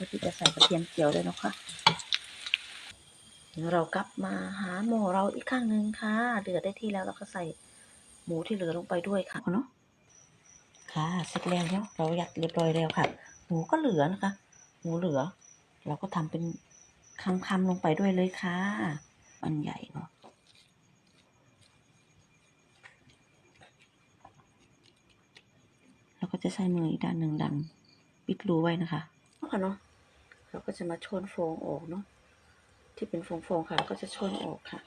พื่อที่จะใส่กระเทียมเจียวด้วยนะคะเดี๋ยวเรากลับมาหาหมูเราอีกครั้งหนึ่งค่ะ เดือดได้ที่แล้วเราก็ใส่หมูที่เหลือลงไปด้วยค่ะเนาะค่ะเสร็จแล้วเนี่ยเรายัดเรียบร้อยแล้วค่ะ หมูก็เหลือนะคะ หมูเหลือ เราก็ทำเป็นคำๆลงไปด้วยเลยค่ะอันใหญ่เนาะเราก็จะใช้มืออีกด้านหนึ่งดันปิดรูไว้นะคะค่ะเนาะ เราก็จะมาชนโฟองออกเนาะที่เป็นโฟองๆค่ะเราก็จะชนออกค่ะ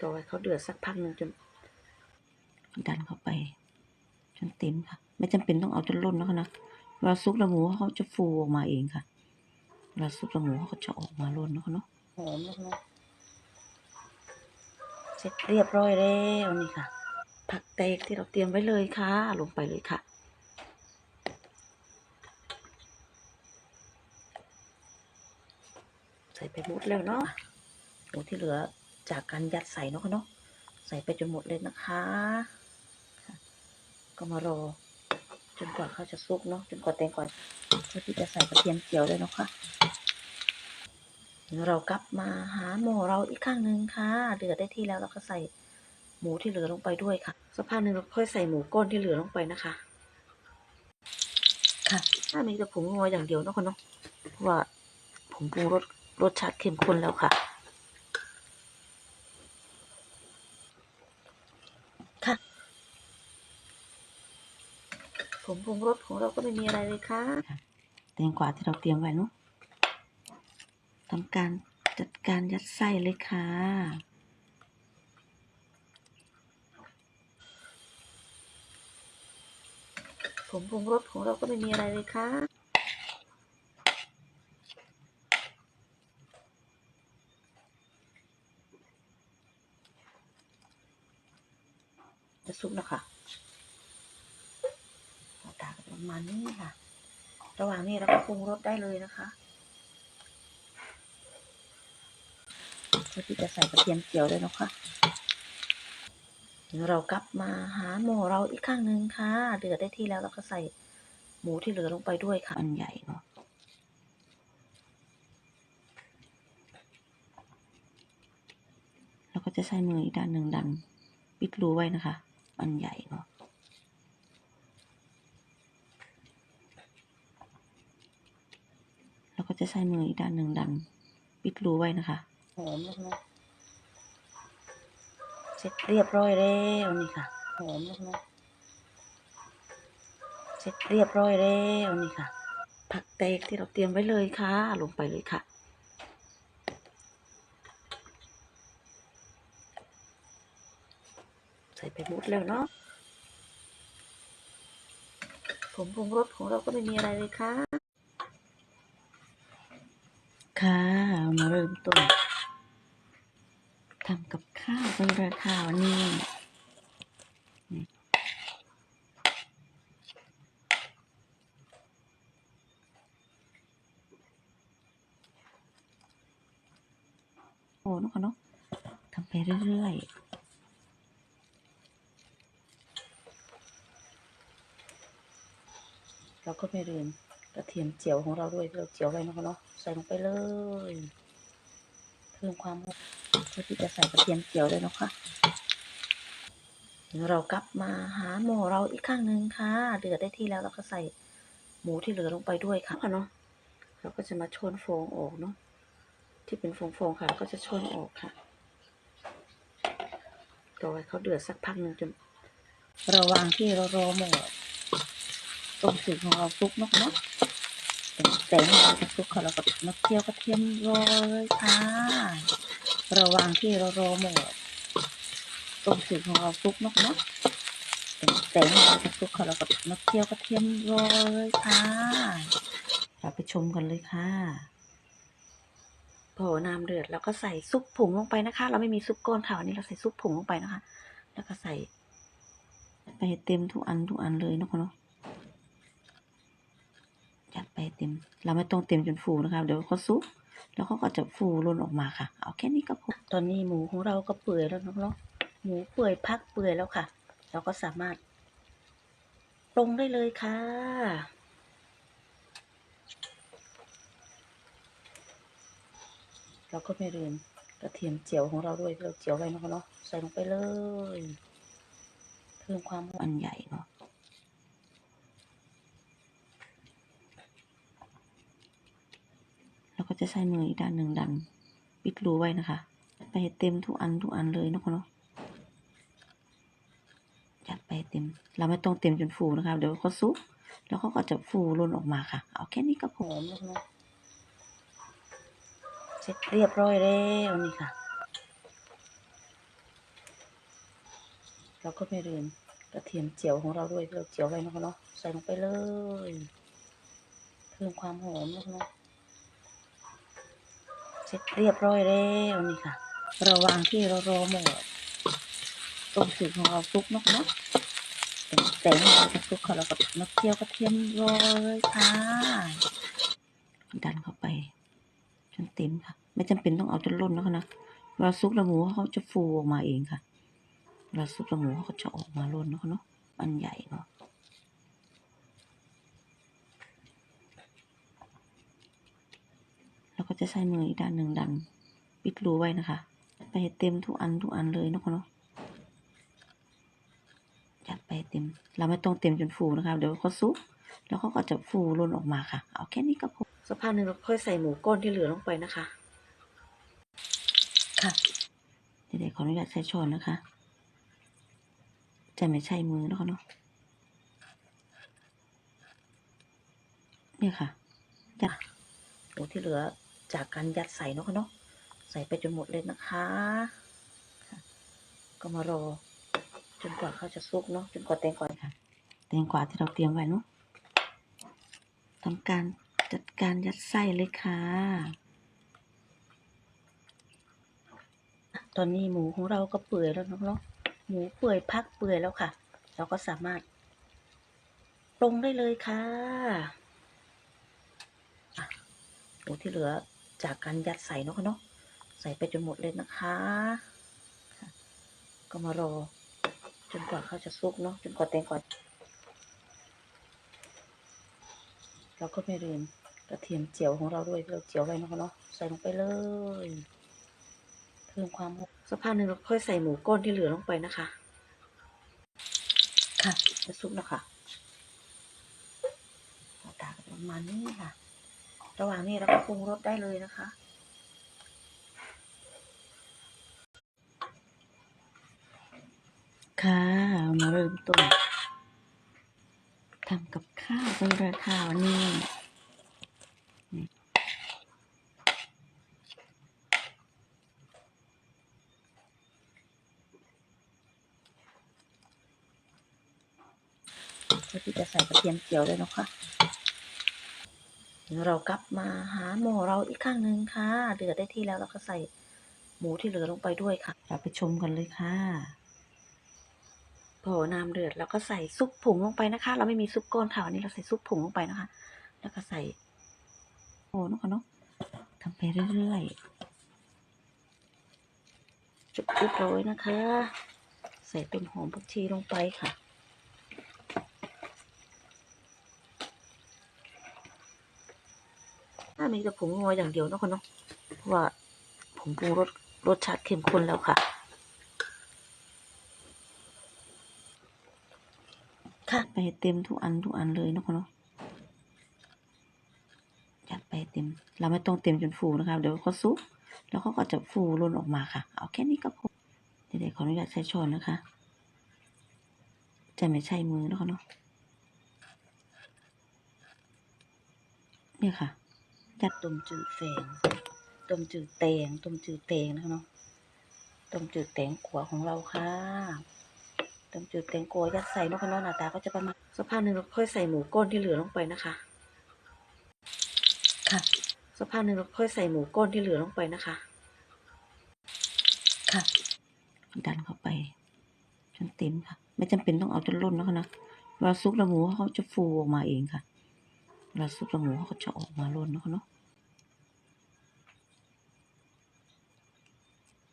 รอให้เขาเดือดสักพักหนึ่งจน ดันเข้าไป จนเต็มค่ะ ไม่จำเป็นต้องเอาจนล้นนะคะนะเวลาซุปละหมูเขาจะฟูออกมาเองค่ะเวลาซุปละหมูเขาจะออกมาล้นนะคะเนาะหอมแล้วเนาะเสร็จเรียบร้อยแล้วนี่ค่ะ ผักเตกที่เราเตรียมไว้เลยค่ะ ลงไปเลยค่ะ ใส่ไป หมดแล้วเนาะหมูที่เหลือจากการยัดใส่เนาะค่ะเนาะใส่ไปจนหมดเลยนะคะค่ะก็มารอจนกว่าเขาจะสุกเนาะจนกว่าแตงก่อนเพื่อที่จะใส่กระเทียมเจียวด้วยเนาะค่ะเดี๋ยวเรากลับมาหาหมูเราอีกครั้งหนึ่งค่ะเดือดได้ที่แล้วเราก็ใส่หมูที่เหลือลงไปด้วยค่ะสักพักหนึ่งเราค่อยใส่หมูก้อนที่เหลือลงไปนะคะ ค่ะถ้ามีแต่ผงงัวอย่างเดียวเนาะคนเนาะเพราะว่าผงปรุงรส รสชาติเข้มข้นแล้วค่ะ ค่ะ ผงปรุงรสของเราก็ไม่มีอะไรเลยค่ะแตงกวาที่เราเตรียมไว้เนาะทำการจัดการยัดไส้เลยค่ะผมปรุงรสของเราก็ไม่มีอะไรเลยค่ะ ซุปนะคะตากประมาณนี้ค่ะ ระหว่างนี้เราก็ปรุงรสได้เลยนะคะเพื่อที่จะใส่กระเทียมเจียวด้วยนะคะเรากลับมาหาหมูเราอีกครั้งหนึ่งค่ะ เดือดได้ที่แล้วเราก็ใส่หมูที่เหลือลงไปด้วยค่ะ อันใหญ่เนาะเราก็จะใช้มืออีกด้านหนึ่งดัน ปิดรูไว้นะคะ อันใหญ่เนาะเราก็จะใช้มืออีกด้านหนึ่งดัน ปิดรูไว้นะคะหอมแล้วเนาะเสร็จเรียบร้อยแล้วนี่ค่ะหอมแล้วเนาะเสร็จเรียบร้อยแล้วนี่ค่ะ ผักเตกที่เราเตรียมไว้เลยค่ะ ลงไปเลยค่ะ ใส่ไปหมดแล้วเนาะผมปรุงรสของเราก็ไม่มีอะไรเลยค่ะ ค่ะ มาเริ่มต้นทำกับข้าวกันเลยค่ะวันนี้โอ้นะคะเนาะทำไปเรื่อยๆ เราก็ไม่ลืมกระเทียมเจียวของเราด้วยที่เราเจียวไว้นะค่ะเนาะใส่ลงไปเลยเพิ่มความหอมเพื่อที่จะใส่กระเทียมเจียวด้วยนะคะเรากลับมาหาหมูเราอีกครั้งหนึ่งค่ะเดือดได้ที่แล้วเราก็ใส่หมูที่เหลือลงไปด้วยค่ะค่ะเนาะเราก็จะมาชนโฟองออกเนาะที่เป็นโฟองๆค่ะ ก็จะชนออกค่ะรอให้เขาเดือดสักพักหนึ่งจนระว่างที่เรารอหมู ต้มสุกของเราซุกเนาะเนาะแต่งเราจะซุกค่ะเราก็มาเคี่ยวกระเทียมโรยเลยค่ะระว่างที่เรารอหมูต้มสุกของเราซุกเนาะเนาะแต่งเราจะซุกค่ะเราก็มาเคี่ยวกระเทียมโรยเลยค่ะเราไปชมกันเลยค่ะพอน้ำเดือดแล้วก็ใส่ซุปผงลงไปนะคะ เราไม่มีซุปก้นค่ะวันนี้เราใส่ซุปผงลงไปนะคะ แล้วก็ใส่ไปเต็มทุกอันทุกอันเลยนะคะเนาะ ได้เต็ม เราไม่ต้องเต็มจนฟูนะคะ เดี๋ยวเขาซุกแล้วเขาก็จะฟูร่นออกมาค่ะ เอาแค่นี้ก็พอ ตอนนี้หมูของเราก็เปื่อยแล้วน้องเนาะหมูเปื่อยพักเปื่อยแล้วค่ะ เราก็สามารถปรุงได้เลยค่ะ เราก็ไม่ลืมกระเทียมเจียวของเราด้วย เราเจียวไว้นะคะเนาะ ใส่ลงไปเลย เพิ่มความอันใหญ่เนาะ จะใช้มืออีกด้านหนึ่งดัน ปิดรูไว้นะคะไปเต็มทุกอันทุกอันเลยนะคะเนาะจัดไปเต็ม เราไม่ต้องเต็มจนฟูนะคะเดี๋ยวเขาซุกแล้วเขาก็จะฟูร่นออกมาค่ะ เอาแค่นี้ก็พอแล้วเนาะเสร็จเรียบร้อยแล้วนี่ค่ะ เราก็ไม่ลืมกระเทียมเจียวของเราด้วยเราเจียวไว้นะคะเนาะใส่ลงไปเลยเพิ่มความหอมนะคะเนาะ เสร็จเรียบร้อยแล้วนี่ค่ะ ระวางที่เรารอหมูต้มสืดของเราซุกนาะเนะแต่งเราจะซุกค่ะเราก็มาเจียวกระเทียมโรยเลยค่ะดันเข้าไปจนเต็มค่ะ ไม่จำเป็นต้องเอาจนล้นนะคะนะเวลาซุกแล้วหมูเขาจะฟูออกมาเองค่ะเวลาซุกระหมูเขาจะออกมาล้นนะคะเนาะอันใหญ่เนาะแล้ว ก็จะใช้มืออีกด้านหนึ่งดัน ปิดรูไว้นะคะไปเต็มทุกอันทุกอันเลยนะคะเนาะจัดไปเต็ม เราไม่ต้องเต็มจนฟูนะคะเดี๋ยวเขาซุปแล้วเขาก็จะฟูล้นออกมาค่ะ เอาแค่นี้ก็พอสักพักหนึ่งเราค่อยใส่หมูก้อนที่เหลือลงไปนะคะ ค่ะเดี๋ยวๆขออนุญาตใช้ช้อนนะคะ จะไม่ใช่มือนะคะเนาะเนี่ยค่ะจ้ะโอ้ที่เหลือ จากการยัดใส่เนาะค่ะเนาะใส่ไปจนหมดเลยนะคะ ก็มารอจนกว่าเขาจะสุกเนาะจนกว่าแตงกวาค่ะแตงกวาที่เราเตรียมไว้เนาะทำการจัดการยัดไส้เลยค่ะ ตอนนี้หมูของเราก็เปื่อยแล้วเนาะหมูเปื่อยพักเปื่อยแล้วค่ะ เราก็สามารถปรุงได้เลยค่ะหมูที่เหลือ จากการยัดใส่เนาะค่ะเนาะใส่ไปจนหมดเลยนะคะ ก็มารอ จนกว่าเขาจะสุกเนาะจนกว่าแตงกวาเราก็ไม่ลืมกระเทียมเจียวของเราด้วยเราเจียวไว้เนาะค่ะเนาะใส่ลงไปเลยเพิ่มความสักพักหนึ่งเราค่อยใส่หมูก้อนที่เหลือลงไปนะคะ ค่ะจะซุปแล้วค่ะหน้าตาประมาณนี้ค่ะ ระหว่างนี้เราก็ปรุงรสได้เลยนะคะ ค่ะมาเริ่มต้นทำกับข้าวกันเลยค่ะวันนี้นี่เพื่อที่จะใส่กระเทียมเจียวเลยเนาะค่ะ เดี๋ยวเรากลับมาหาหม้อเราอีกข้างหนึ่งค่ะ เดือดได้ที่แล้วเราก็ใส่หมูที่เหลือลงไปด้วยค่ะ เราไปชมกันเลยค่ะ พอน้ำเดือดเราก็ใส่ซุปผงลงไปนะคะ เราไม่มีซุปก้อนค่ะวันนี้เราใส่ซุปผงลงไปนะคะ แล้วก็ใส่โอ้เนาะค่ะเนาะทำไปเรื่อยๆจุดเรียบร้อยนะคะ ใส่ต้นหอมผักชีลงไปค่ะ ถ้า มีแต่ผงงัวอย่างเดียวเนาะค่ะเนาะเพราะว่าผงปรุงรสรสชาติเข้มข้นแล้วค่ะ ค่ะไปเต็มทุกอันทุกอันเลยเนาะค่ะเนาะจัดไปเต็ม เราไม่ต้องเต็มจนฟูนะคะเดี๋ยวเขาซุกแล้วเขาก็จะฟูร่นออกมาค่ะ เอาแค่นี้ก็พอเดี๋ยวๆขออนุญาตใช้ช้อนนะคะ จะไม่ใช่มือเนาะคะเนาะเนี่ยค่ะ จัดต้มจืดแฝงต้มจืดแตงต้มจืดแตงนะคะเนาะต้มจืดแตงขัวของเราค่ะต้มจืดแตงกวายัดใส่เนกขนมหน้าตาก็จะประมาณสักพักหนึ่งเราค่อยใส่หมูก้อนที่เหลือลงไปนะคะ ค่ะสักพักหนึ่งเราค่อยใส่หมูก้อนที่เหลือลงไปนะคะ ค่ะ ดันเข้าไปจนเต็มค่ะ ไม่จำเป็นต้องเอาจนล้นนะคะนะเวลาซุปแล้วหมูเขาจะฟูออกมาเองค่ะเวลาซุปแล้วหมูเขาก็จะออกมาล้นนะคะเนาะ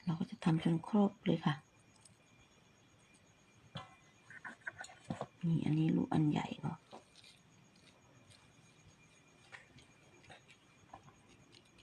เราก็จะทำจนครบเลยค่ะ นี่อันนี้ลูกอันใหญ่